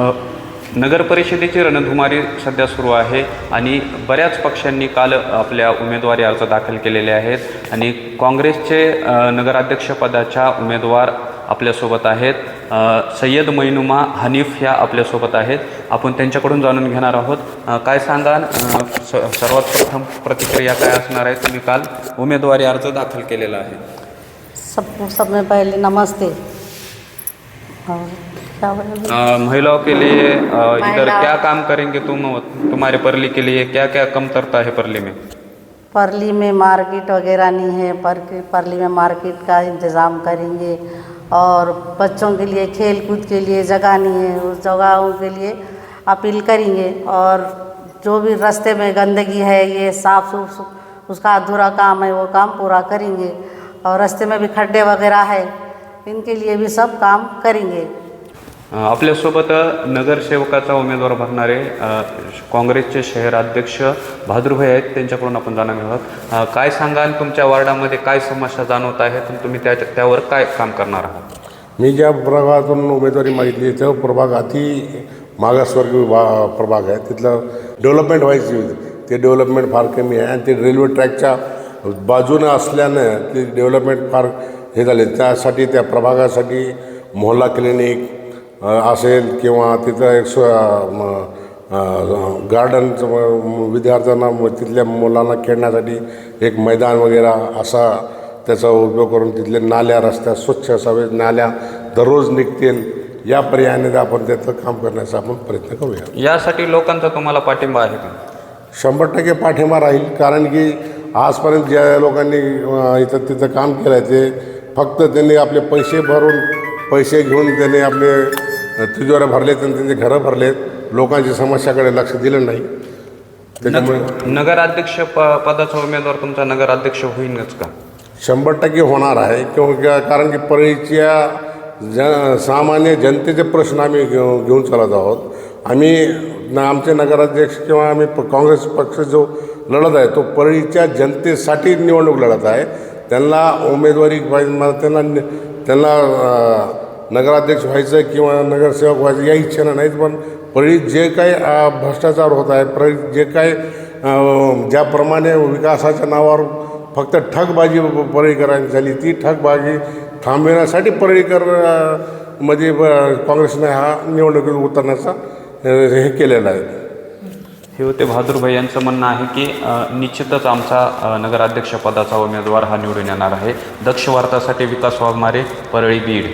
नगरपरिषदेची नगर परिषदेची रणधुमारी सध्या सुरू आहे आणि बऱ्याच पक्षांनी काल आपल्या उमेदवारी अर्ज दाखल केलेले आहेत आणि काँग्रेसचे नगराध्यक्षपदाच्या उमेदवार आपल्यासोबत आहेत. सय्यद मैनुमा हनीफ ह्या आपल्यासोबत आहेत. आपण त्यांच्याकडून जाणून घेणार आहोत. काय सांगाल? स सर्वात प्रथम प्रतिक्रिया काय असणार आहे? तुम्ही काल उमेदवारी अर्ज दाखल केलेला आहे. सब में पहले नमस्ते. महिलाओं के लिए इधर क्या काम करेंगे तुम तुम्हारे परली के लिए? क्या क्या कमतरता है परली में? परली में मार्केट वगैरह नहीं है। पर परली में मार्केट का इंतज़ाम करेंगे। और बच्चों के लिए खेल कूद के लिए जगह नहीं है। उस जगहों के लिए अपील करेंगे। और जो भी रास्ते में गंदगी है ये साफ़ सुफ उसका अधूरा काम है वो काम पूरा करेंगे। और रास्ते में भी खड्डे वगैरह है इनके लिए भी सब काम करेंगे। आपल्यासोबत नगरसेवकाचा उमेदवार भरणारे काँग्रेसचे शहराध्यक्ष बहादूरभाई आहेत त्यांच्याकडून आपण जाणून घेऊ आहोत अ, काय सांगाल तुमच्या वार्डामध्ये काय समस्या जाणवत आहेत आणि तुम्ही त्या त्यावर काय काम करणार आहात? मी ज्या प्रभागातून उमेदवारी मागितली तो प्रभाग अति मागासवर्गीय विभा प्रभाग आहे. तिथलं डेव्हलपमेंट व्हायची होती ते डेव्हलपमेंट फार कमी आहे आणि ते रेल्वे ट्रॅकच्या बाजूनं असल्यानं ते डेव्हलपमेंट फार हे झाले. त्यासाठी त्या प्रभागासाठी मोहल्ला क्लिनिक असेल किंवा तिथं एक स्व गार्डनचं विद्यार्थ्यांना तिथल्या मुलांना खेळण्यासाठी एक मैदान वगैरे असा त्याचा उपयोग करून तिथले नाल्या रस्त्या स्वच्छ असावेत नाल्या दररोज निघतील. या पर्यायाने आपण त्याचं काम करण्याचा आपण प्रयत्न करूया. यासाठी लोकांचा तुम्हाला पाठिंबा आहे का? शंभर टक्के पाठिंबा राहील. कारण की आजपर्यंत ज्या लोकांनी इथं तिथं काम केलं आहे ते फक्त त्यांनी आपले पैसे भरून पैसे घेऊन त्यांनी आपले तिजोऱ्या भरलेत आणि त्यांचे घरं भरलेत. लोकांची समस्याकडे लक्ष दिलं नाही. त्याच्यामुळे नग- नगराध्यक्ष प पदाचा उमेदवार तुमचा नगराध्यक्ष होईनच का? शंभर टक्के होणार आहे. किंवा कारण की परळीच्या ज सामान्य जनतेचे प्रश्न आम्ही घेऊ घेऊन चालत आहोत. आम्ही ना आमचे नगराध्यक्ष किंवा आम्ही प काँग्रेस पक्ष जो लढत आहे तो परळीच्या जनतेसाठी निवडणूक लढत आहे. त्यांना उमेदवारी पाहिजे त्यांना त्यांना नगराध्यक्ष व्हायचं किंवा नगरसेवक व्हायचं या इच्छेनं नाहीत पण परळीत जे काही भ्रष्टाचार होत आहे परळीत जे काही ज्याप्रमाणे विकासाच्या नावावर फक्त ठगबाजी परळीकरांची झाली ती ठगबाजी थांबविण्यासाठी परळीकरमध्ये ब- काँग्रेसने हा निवडणुकीत उतरण्याचा हे केलेलं आहे. हे होते बहादूरभाई यांचं म्हणणं आहे की निश्चितच आमचा नगराध्यक्षपदाचा उमेदवार हा निवडून येणार आहे. दक्ष वार्तासाठी विकास वाघमारे परळी बीड.